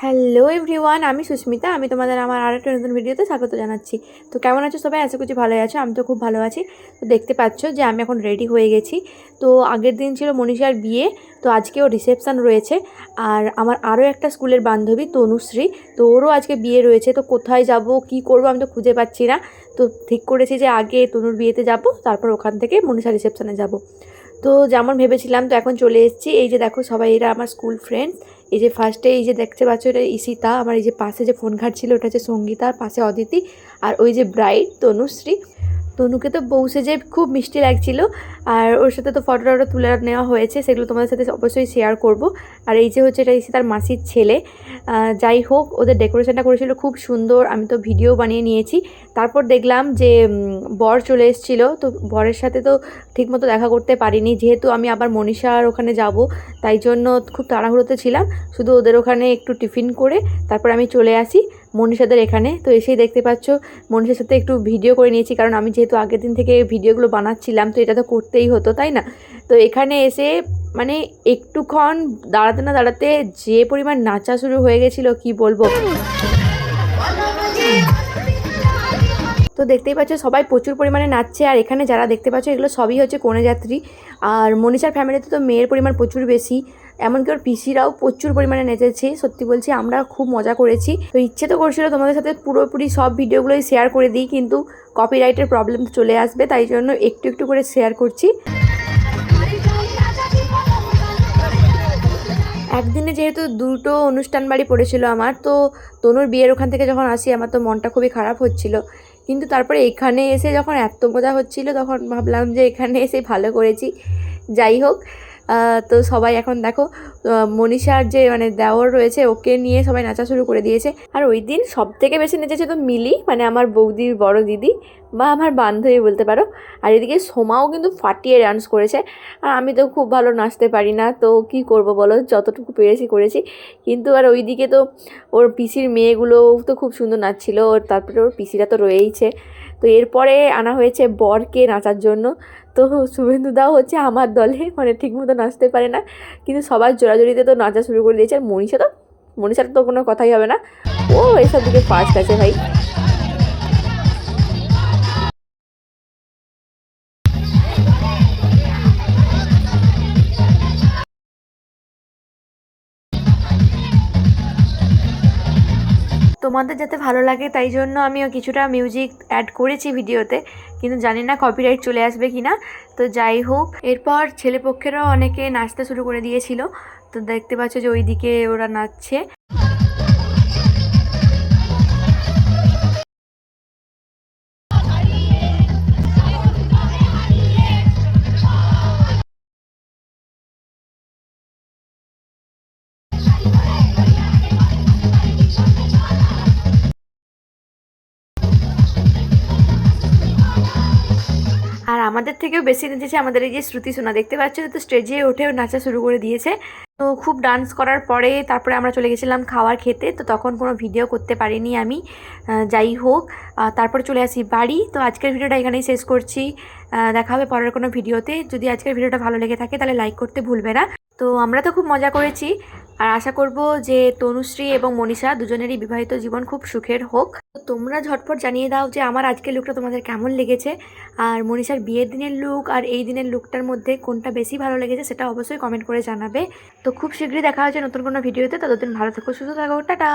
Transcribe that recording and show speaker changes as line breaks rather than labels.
Hello everyone, আমি সুস্মিতা। আমি তোমাদের আমার আরেকটা নতুন ভিডিওতে স্বাগত জানাচ্ছি। তো কেমন আছো সবাই? আশা করছি ভালোই আছো আমি তো খুব ভালো আছি। তো দেখতে পাচ্ছ যে আমি এখন রেডি হয়ে গেছি। তো আগের দিন ছিল মনীষার বিয়ে, তো আজকেও রিসেপশান রয়েছে। আর আমার আরও একটা স্কুলের বান্ধবী তনুশ্রী, তো ওরও আজকে বিয়ে রয়েছে। তো কোথায় যাব, কি করব আমি তো খুঁজে পাচ্ছি না। তো ঠিক করেছি যে আগে তনুর বিয়েতে যাব, তারপর ওখান থেকে মনীষা রিসেপশানে যাব। তো যেমন ভেবেছিলাম, তো এখন চলে এসেছি। এই যে দেখো সবাই, এরা আমার স্কুল ফ্রেন্ড এই যে ফার্স্টে এই যে দেখতে পাচ্ছ, এটা ইসিতা আমার এই যে পাশে যে ফোন ঘাটছিল, ওটা হচ্ছে সঙ্গীতা পাশে অদিতি। আর ওই যে ব্রাইড তনুশ্রী। তনুকে তো বউ সেজে খুব মিষ্টি লাগছিল, আর ওর সাথে তো ফটো টটো তুলে নেওয়া হয়েছে, সেগুলো তোমাদের সাথে অবশ্যই শেয়ার করব। আর এই যে হচ্ছে এটা এসে তার মাসির ছেলে যাই হোক, ওদের ডেকোরেশনটা করেছিল খুব সুন্দর, আমি তো ভিডিও বানিয়ে নিয়েছি। তারপর দেখলাম যে বর চলে এসেছিল, তো বরের সাথে তো ঠিকমতো দেখা করতে পারিনি, যেহেতু আমি আবার মনীষার ওখানে যাব, তাই জন্য খুব তাড়াহুড়োতে ছিলাম। শুধু ওদের ওখানে একটু টিফিন করে তারপর আমি চলে আসি মনীষাদের এখানে। তো এসেই দেখতে পাচ্ছ, মনীষার সাথে একটু ভিডিও করে নিয়েছি, কারণ আমি যেহেতু আগের দিন থেকে ভিডিওগুলো বানাচ্ছিলাম, তো এটা তো করতেই হতো, তাই না? তো এখানে এসে মানে একটুক্ষণ দাঁড়াতে না দাঁড়াতে যে পরিমাণ নাচা শুরু হয়ে গেছিল, কি বলব? তো দেখতেই পাচ্ছ সবাই প্রচুর পরিমাণে নাচছে, আর এখানে যারা দেখতে পাচ্ছ এগুলো সবই হচ্ছে কনেযাত্রী আর মনীষার ফ্যামিলিতে তো মেয়ের পরিমাণ প্রচুর বেশি, এমনকি ওর পিসিরাও প্রচুর পরিমাণে নেচেছে, সত্যি বলছি আমরা খুব মজা করেছি। তো ইচ্ছে তো করছিল তোমাদের সাথে পুরোপুরি সব ভিডিওগুলোই শেয়ার করে দিই, কিন্তু কপিরাইটের প্রবলেম চলে আসবে, তাই জন্য একটু একটু করে শেয়ার করছি। একদিনে যেহেতু দুটো অনুষ্ঠান বাড়ি পড়েছিল আমার, তো তনুর বিয়ের ওখান থেকে যখন আসি আমার তো মনটা খুবই খারাপ হচ্ছিল। কিন্তু তারপরে এখানে এসে যখন এত মজা হচ্ছিল, তখন ভাবলাম যে এখানে এসে ভালো করেছি। যাই হোক তো সবাই এখন দেখো মনীষার যে মানে দেওর রয়েছে, ওকে নিয়ে সবাই নাচা শুরু করে দিয়েছে। আর ওই দিন সব থেকে বেশি নেচেছে তো মিলি মানে আমার বৌদির বড় দিদি বা আমার বান্ধবী বলতে পারো। আর এদিকে সোমাও কিন্তু ফাটিয়ে ডান্স করেছে। আর আমি তো খুব ভালো নাচতে পারি না, তো কি করব বলো? যতটুকু পেরেছি করেছি। কিন্তু আর ওইদিকে তো ওর পিসির মেয়েগুলোও তো খুব সুন্দর নাচছিল। ওর তারপরে ওর পিসিরা তো রয়েইছে। তো এরপরে আনা হয়েছে বরকে নাচার জন্য। তো শুভেন্দু দাও হচ্ছে আমার দলে মানে ঠিক মতো নাচতে পারে না। কিন্তু সবার জোড়াজোড়িতে তো নাচা শুরু করে দিয়েছে। আর মনীষা তো, মনীষার তো কোনো কথাই হবে না। ও, এসব দিকে ফার্স্ট আছে ভাই। তোমাদের যাতে ভালো লাগে, তাই জন্য আমিও কিছুটা মিউজিক অ্যাড করেছি ভিডিওতে কিন্তু জানি না কপিরাইট চলে আসবে কি না তো যাই হোক, এরপর ছেলেপক্ষেরও অনেকে নাচতে শুরু করে দিয়েছিল। তো দেখতে পাচ্ছ যে ওইদিকে ওরা নাচছে। আমাদের থেকেও বেশি নেচেছে আমাদের এই যে শ্রুতি সোনা, দেখতে পাচ্ছ? তো স্টেজে উঠেও নাচা শুরু করে দিয়েছে। তো খুব ডান্স করার পরে তারপরে আমরা চলে গেছিলাম খাওয়ার খেতে, তো তখন কোনো ভিডিও করতে পারিনি আমি। যাই হোক তারপরে চলে আসি বাড়ি। তো আজকের ভিডিওটা এখানেই শেষ করছি। দেখা হবে পরের কোনো ভিডিওতে যদি আজকের ভিডিওটা ভালো লেগে থাকে তাহলে লাইক করতে ভুলবে না। তো আমরা তো খুব মজা করেছি। আর আশা করব যে তনুশ্রী এবং মনীষা দুজনেরই বিবাহিত জীবন খুব সুখের হোক। তোমরা ঝটপট জানিয়ে দাও যে আমার আজকের লুকটা তোমাদের কেমন লেগেছে। আর মনীষার বিয়ের দিনের লুক আর এই দিনের লুকটার মধ্যে কোনটা বেশি ভালো লেগেছে সেটা অবশ্যই কমেন্ট করে জানাবে। তো খুব শীঘ্রই দেখা হচ্ছে নতুন কোনো ভিডিওতে। ততদিন ভালো থেকো, সুস্থ থাকো, টাটা!